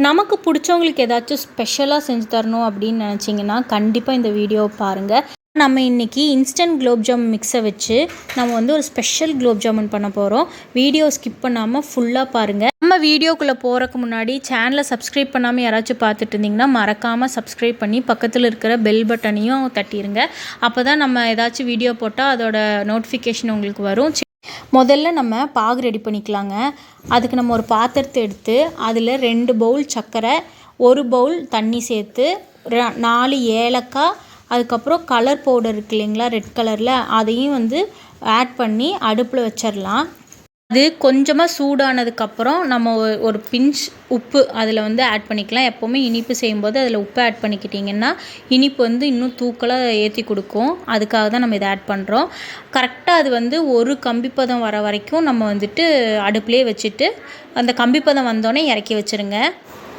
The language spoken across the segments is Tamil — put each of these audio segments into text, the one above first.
நமக்கு பிடிச்சவங்களுக்கு ஏதாச்சும் ஸ்பெஷலாக செஞ்சு தரணும் அப்படின்னு நினச்சிங்கன்னா கண்டிப்பாக இந்த வீடியோவை பாருங்கள் நம்ம இன்றைக்கி இன்ஸ்டன்ட் குலோப் ஜாமுன் மிக்ஸை வச்சு நம்ம வந்து ஒரு ஸ்பெஷல் குலோப் ஜாமுன் பண்ண போகிறோம் வீடியோ ஸ்கிப் பண்ணாமல் ஃபுல்லாக பாருங்கள் நம்ம வீடியோக்குள்ளே போகிறக்கு முன்னாடி சேனலை சப்ஸ்கிரைப் பண்ணாமல் யாராச்சும் பார்த்துட்டு இருந்தீங்கன்னா மறக்காமல் சப்ஸ்கிரைப் பண்ணி பக்கத்தில் இருக்கிற பெல் பட்டனையும் தட்டிடுங்க அப்போ தான் நம்ம ஏதாச்சும் வீடியோ போட்டால் அதோட நோட்டிஃபிகேஷன் உங்களுக்கு வரும். முதல்ல நம்ம பாகு ரெடி பண்ணிக்கலாங்க. அதுக்கு நம்ம ஒரு பாத்திரத்தை எடுத்து அதில் ரெண்டு பவுல் சர்க்கரை ஒரு பவுல் தண்ணி சேர்த்து ர- நாலு ஏலக்காய் அதுக்கப்புறம் கலர் பவுடர் இருக்கு இல்லைங்களா ரெட் கலரில் அதையும் வந்து ஆட் பண்ணி அடுப்பில் வச்சிடலாம் அது கொஞ்சமாக சூடானதுக்கப்புறம் நம்ம ஒரு பிஞ்ச் உப்பு அதில் வந்து ஆட் பண்ணிக்கலாம். எப்போவுமே இனிப்பு செய்யும்போது அதில் உப்பு ஆட் பண்ணிக்கிட்டிங்கன்னா இனிப்பு வந்து இன்னும் தூக்கலாக ஏற்றி கொடுக்கும். அதுக்காக தான் நம்ம இதை ஆட் பண்ணுறோம் கரெக்டாக அது வந்து ஒரு கம்பிப்பதம் வர வரைக்கும் நம்ம வந்துட்டு அடுப்புலேயே வச்சுட்டு அந்த கம்பிப்பதம் வந்தோடனே இறக்கி வச்சுருங்க.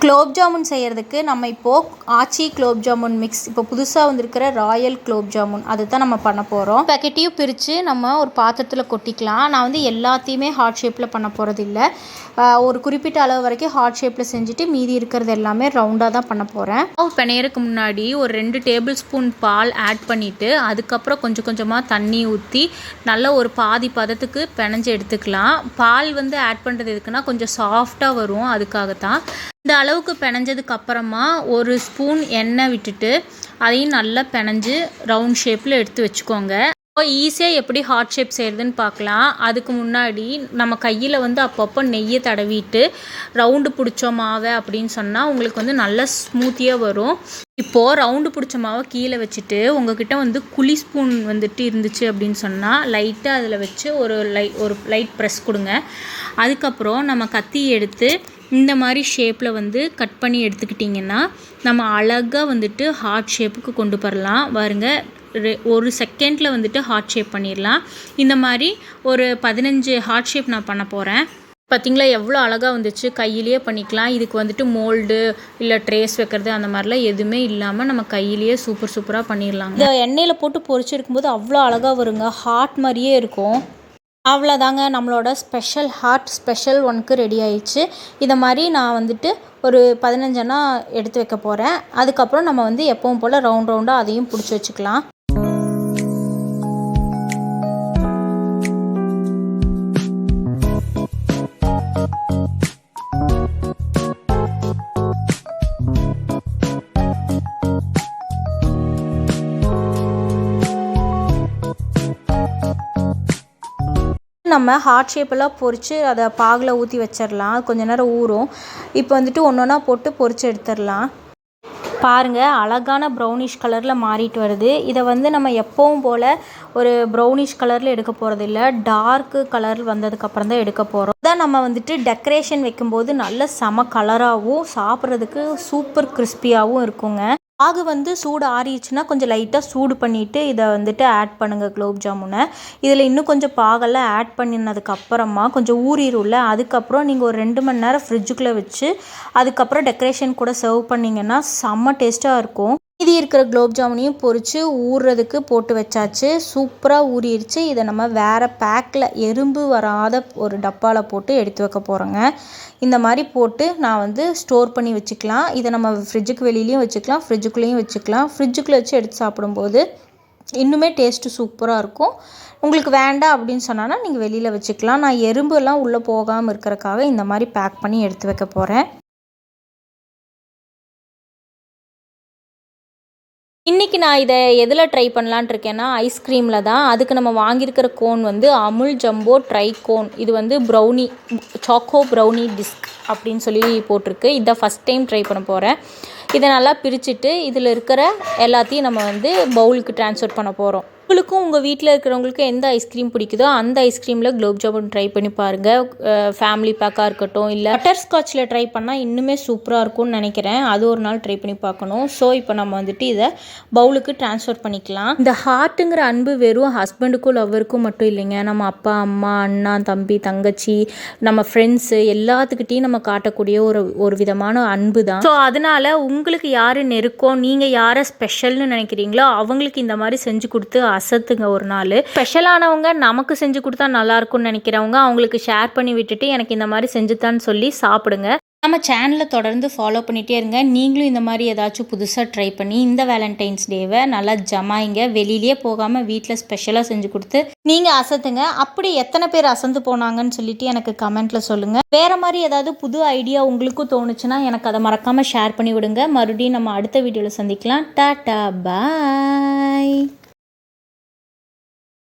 குலோப் ஜாமுன் செய்கிறதுக்கு நம்ம இப்போது ஆச்சி குலோப் ஜாமுன் மிக்ஸ் இப்போ புதுசாக வந்திருக்கிற ராயல் குலோப் ஜாமுன் அதை தான் நம்ம பண்ண போகிறோம் பேக்கெட்டையும் பிரித்து நம்ம ஒரு பாத்திரத்தில் கொட்டிக்கலாம். நான் வந்து எல்லாத்தையுமே ஹார்ட் ஷேப்பில் பண்ண போகிறது இல்லை ஒரு குறிப்பிட்ட அளவு வரைக்கும் ஹார்ட் ஷேப்பில் செஞ்சுட்டு மீதி இருக்கிறது எல்லாமே ரவுண்டாக தான் பண்ண போகிறேன் பிணையறதுக்கு முன்னாடி ஒரு ரெண்டு டேபிள் ஸ்பூன் பால் ஆட் பண்ணிவிட்டு அதுக்கப்புறம் கொஞ்சம் கொஞ்சமாக தண்ணி ஊற்றி நல்ல ஒரு பாதி பதத்துக்கு பிணைஞ்சு எடுத்துக்கலாம். பால் வந்து ஆட் பண்ணுறது எதுக்குன்னா கொஞ்சம் சாஃப்டாக வரும் அதுக்காக தான் இந்த அளவுக்கு பிணைஞ்சதுக்கு அப்புறமா ஒரு ஸ்பூன் எண்ணெய் விட்டுட்டு அதையும் நல்லா பிணைஞ்சு ரவுண்ட் ஷேப்பில் எடுத்து வச்சுக்கோங்க. இப்போ ஈஸியாக எப்படி ஹார்ட் ஷேப் செய்கிறதுன்னு பார்க்கலாம். அதுக்கு முன்னாடி நம்ம கையில் வந்து அப்பப்போ நெய்யை தடவிட்டு ரவுண்டு பிடிச்ச மாவை அப்படின்னு சொன்னால் உங்களுக்கு வந்து நல்லா ஸ்மூத்தியாக வரும். இப்போது ரவுண்டு பிடிச்ச மாவை கீழே வச்சுட்டு உங்ககிட்ட வந்து குழி ஸ்பூன் வந்துட்டு இருந்துச்சு அப்படின்னு சொன்னால் லைட்டாக அதில் வச்சு ஒரு லை ஒரு லைட் ப்ரெஸ் கொடுங்க. அதுக்கப்புறம் நம்ம கத்தி எடுத்து இந்த மாதிரி ஷேப்பில் வந்து கட் பண்ணி எடுத்துக்கிட்டிங்கன்னா நம்ம அழகாக வந்துட்டு ஹார்ட் ஷேப்புக்கு கொண்டு வரலாம். பாருங்க ரெ- ஒரு செகண்டில் வந்துட்டு ஹார்ட் ஷேப் பண்ணிடலாம். இந்த மாதிரி ஒரு பதினஞ்சு ஹார்ட் ஷேப் நான் பண்ண போகிறேன் பார்த்திங்களா எவ்வளோ அழகாக வந்துச்சு. கையிலேயே பண்ணிக்கலாம். இதுக்கு வந்துட்டு மோல்டு இல்லை ட்ரேஸ் வைக்கிறது அந்த மாதிரிலாம் எதுவுமே இல்லாமல் நம்ம கையிலேயே சூப்பர் சூப்பராக பண்ணிடலாங்க. இந்த எண்ணெயில் போட்டு பொறிச்சிருக்கும் போது அவ்வளோ அழகாக வருங்க. ஹார்ட் மாதிரியே இருக்கும். அவ்வளோதாங்க நம்மளோட ஸ்பெஷல் ஹார்ட் ஸ்பெஷல் ஒன்க்கு ரெடி ஆயிடுச்சு. இதை மாதிரி நான் வந்துட்டு ஒரு பதினஞ்சனா எடுத்து வைக்க போகிறேன் அதுக்கப்புறம் நம்ம வந்து எப்பவும் போல் ரவுண்ட் ரவுண்டாக அதையும் பிடிச்சி வச்சுக்கலாம். நம்ம ஹார்ட் ஷேப்பெல்லாம் பொரித்து அதை பாகில் ஊற்றி வச்சிடலாம் கொஞ்ச நேரம் ஊறும். இப்போ வந்துட்டு ஒன்று ஒன்றா போட்டு பொரித்து எடுத்துடலாம் பாருங்கள் அழகான ப்ரௌனிஷ் கலரில் மாறிட்டு வருது. இதை வந்து நம்ம எப்பவும் போல் ஒரு ப்ரௌனிஷ் கலரில் எடுக்க போகிறது இல்லை. டார்க்கு கலர் வந்ததுக்கப்புறம் தான் எடுக்க போகிறோம் தான் நம்ம வந்துட்டு டெக்கரேஷன் வைக்கும்போது நல்ல செம கலராகவும் சாப்பிட்றதுக்கு சூப்பர் கிறிஸ்பியாகவும் இருக்குங்க. ஆகு வந்து சூடு ஆறிடுச்சுன்னா கொஞ்சம் லைட்டாக சூடு பண்ணிவிட்டு இதை வந்துட்டு ஆட் பண்ணுங்கள் குலோப் ஜாமுனை. இதில் இன்னும் கொஞ்சம் பாகெல்லாம் ஆட் பண்ணினதுக்கப்புறமா கொஞ்சம் ஊறிடும்ல அதுக்கப்புறம் நீங்கள் ஒரு ரெண்டு மணி நேரம் ஃப்ரிட்ஜுக்குள்ளே வச்சு அதுக்கப்புறம் டெக்கரேஷன் கூட சர்வ் பண்ணிங்கன்னா செம்ம டேஸ்ட்டாக இருக்கும். மீதி இருக்கிற குலோப் ஜாமுனையும் பொரித்து ஊறுறதுக்கு போட்டு வச்சாச்சு. சூப்பராக ஊறிடுச்சு இதை நம்ம வேறு பேக்கில் எறும்பு வராத ஒரு டப்பாவில் போட்டு எடுத்து வைக்க போகிறோங்க இந்த மாதிரி போட்டு நான் வந்து ஸ்டோர் பண்ணி வச்சுக்கலாம். இதை நம்ம ஃப்ரிட்ஜுக்கு வெளியிலையும் வச்சுக்கலாம் ஃப்ரிட்ஜுக்குள்ளேயும் வச்சுக்கலாம். ஃப்ரிட்ஜுக்குள்ளே வச்சு எடுத்து சாப்பிடும்போது இன்னுமே டேஸ்ட்டு சூப்பராக இருக்கும். உங்களுக்கு வேண்டாம் அப்படின்னு சொன்னால் நீங்கள் வெளியில் வச்சுக்கலாம். நான் எறும்பு எல்லாம் உள்ளே போகாமல் இருக்கிறக்காக இந்த மாதிரி பேக் பண்ணி எடுத்து வைக்க போகிறேன் இன்றைக்கி நான் இதை எதில் ட்ரை பண்ணலான்ட்டு இருக்கேன்னா ஐஸ்கிரீமில் தான். அதுக்கு நம்ம வாங்கியிருக்கிற கோன் வந்து அமுல் ஜம்போ ட்ரை கோன் இது வந்து ப்ரௌனி சாக்கோ ப்ரௌனி டிஸ்க் அப்படின்னு சொல்லி போட்டிருக்கு. இதை ஃபஸ்ட் டைம் ட்ரை பண்ண போகிறேன் இதை நல்லா பிரிச்சுட்டு இதில் இருக்கிற எல்லாத்தையும் நம்ம வந்து பவுலுக்கு ட்ரான்ஸ்ஃபர் பண்ண போகிறோம் உங்களுக்கும் உங்கள் வீட்டில் இருக்கிறவங்களுக்கு எந்த ஐஸ்கிரீம் பிடிக்குதோ அந்த ஐஸ்கிரீமில் குலோப் ஜாமுன் ட்ரை பண்ணி பாருங்கள் ஃபேமிலி பேக்காக இருக்கட்டும் இல்லை பட்டர் ஸ்காட்சில் ட்ரை பண்ணால் இன்னுமே சூப்பராக இருக்கும்னு நினைக்கிறேன். அது ஒரு நாள் ட்ரை பண்ணி பார்க்கணும். ஸோ இப்போ நம்ம வந்துட்டு இதை பவுலுக்கு ட்ரான்ஸ்ஃபர் பண்ணிக்கலாம். இந்த ஹார்ட்டுங்கிற அன்பு வெறும் ஹஸ்பண்டுக்கும் லவ்வருக்கும் மட்டும் இல்லைங்க. நம்ம அப்பா அம்மா அண்ணா தம்பி தங்கச்சி நம்ம ஃப்ரெண்ட்ஸு எல்லாத்துக்கிட்டையும் நம்ம காட்டக்கூடிய ஒரு ஒரு விதமான அன்பு தான். ஸோ அதனால உங்களுக்கு யார் நெருக்கம்? நீங்கள் யாரை ஸ்பெஷல்னு நினைக்கிறீங்களோ அவங்களுக்கு இந்த மாதிரி செஞ்சு கொடுத்து அசத்துங்க ஒரு நாள். ஸ்பெஷலானவங்க நமக்கு செஞ்சு கொடுத்தா நல்லா இருக்கும்னு நினைக்கிறவங்க அவங்களுக்கு ஷேர் பண்ணி விட்டுட்டு எனக்கு இந்த மாதிரி செஞ்சுத்தான்னு சொல்லி சாப்பிடுங்க. நம்ம சேனலை தொடர்ந்து ஃபாலோ பண்ணிகிட்டே இருங்க. நீங்களும் இந்த மாதிரி ஏதாச்சும் புதுசாக ட்ரை பண்ணி இந்த வேலண்டைன்ஸ் டேவை நல்லா ஜமாயிங்க. வெளியிலே போகாமல் வீட்டில் ஸ்பெஷலாக செஞ்சு கொடுத்து நீங்கள் அசத்துங்க. அப்படி எத்தனை பேர் அசந்து போனாங்கன்னு சொல்லிட்டு எனக்கு கமெண்ட்டில் சொல்லுங்கள் வேறு மாதிரி ஏதாவது புது ஐடியா உங்களுக்கும் தோணுச்சுன்னா எனக்கு அதை மறக்காமல் ஷேர் பண்ணி விடுங்க. மறுபடியும் நம்ம அடுத்த வீடியோவில் சந்திக்கலாம். டாட்டா பாய்